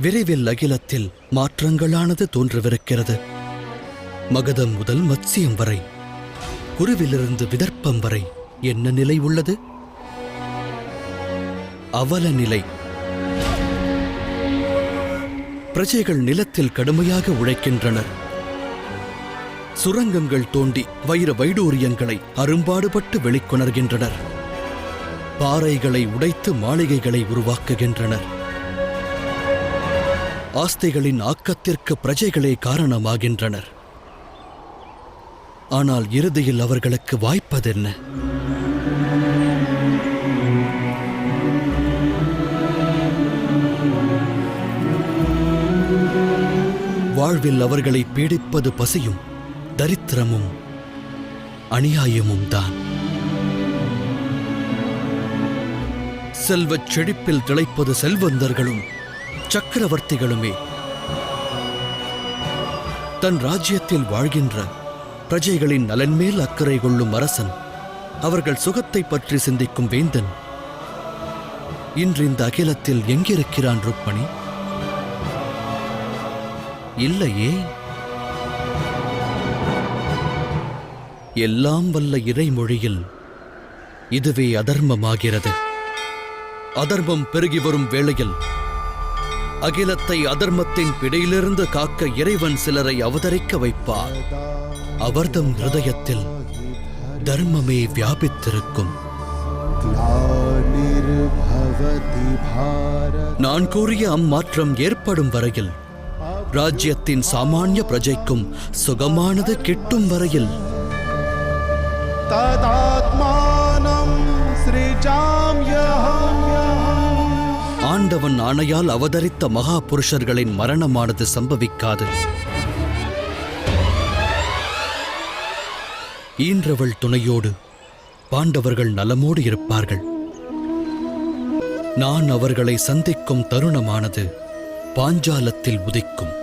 விரைவில் அகிலத்தில் மாற்றங்களானது தோன்றவிருக்கிறது மகதம் முதல் மத்சியம் வரை குருவிலிருந்து விதர்ப்பம் வரை என்ன நிலை உள்ளது? அவல நிலை. பிரஜைகள் நிலத்தில் கடுமையாக உழைக்கின்றனர். சுரங்கங்கள் தோண்டி வைர வைடூரியங்களை அரும்பாடுபட்டு வெளிக்கொணர்கின்றனர். பாறைகளை உடைத்து மாளிகைகளை உருவாக்குகின்றனர். ஆஸ்திகளின் ஆக்கத்திற்கு பிரஜைகளே காரணமாகின்றனர். ஆனால் இறுதியில் அவர்களுக்கு வாய்ப்பதென்ன? வாழ்வில் அவர்களை பீடிப்பது பசியும் தரித்திரமும் அநியாயமும் தான். செல்வச் செழிப்பில் திளைப்பது செல்வந்தர்களும் சக்கரவர்த்திகளுமே. தன் ராஜ்யத்தில் வாழ்கின்ற பிரஜைகளின் நலன்மேல் அக்கறை கொள்ளும் அரசன் அவர்கள் சுகத்தை பற்றி சிந்திக்கும் வேந்தன். இன்று இந்த அகிலத்தில் எங்கிருக்கிறான் ருக்மணி? இல்லையே. எல்லாம் வல்ல இறைமொழியில் இதுவே அதர்மமாகிறது. அதர்மம் பெருகி வரும் வேளையில் அகிலத்தை அதர்மத்தின் பிடியிலிருந்து காக்க இறைவன் சிலரை அவதரிக்க வைப்பார். அவர்தம் ஹிருதயத்தில் தர்மமே வியாபித்திருக்கும். நான் கூறிய அம்மாற்றம் ஏற்படும் வரையில் ராஜ்யத்தின் சாமானிய பிரஜைக்கும் சுகமானது கிட்டும் வரையில். ததாத்மானம் ஸ்ரீஜாம் ஆண்டவன் ஆணையால் அவதரித்த மகா புருஷர்களின் மரணமானது சம்பவிக்காது. ஈன்றவள் துணையோடு பாண்டவர்கள் நலமோடு இருப்பார்கள். நான் அவர்களை சந்திக்கும் தருணமானது பாஞ்சாலத்தில் உதிக்கும்.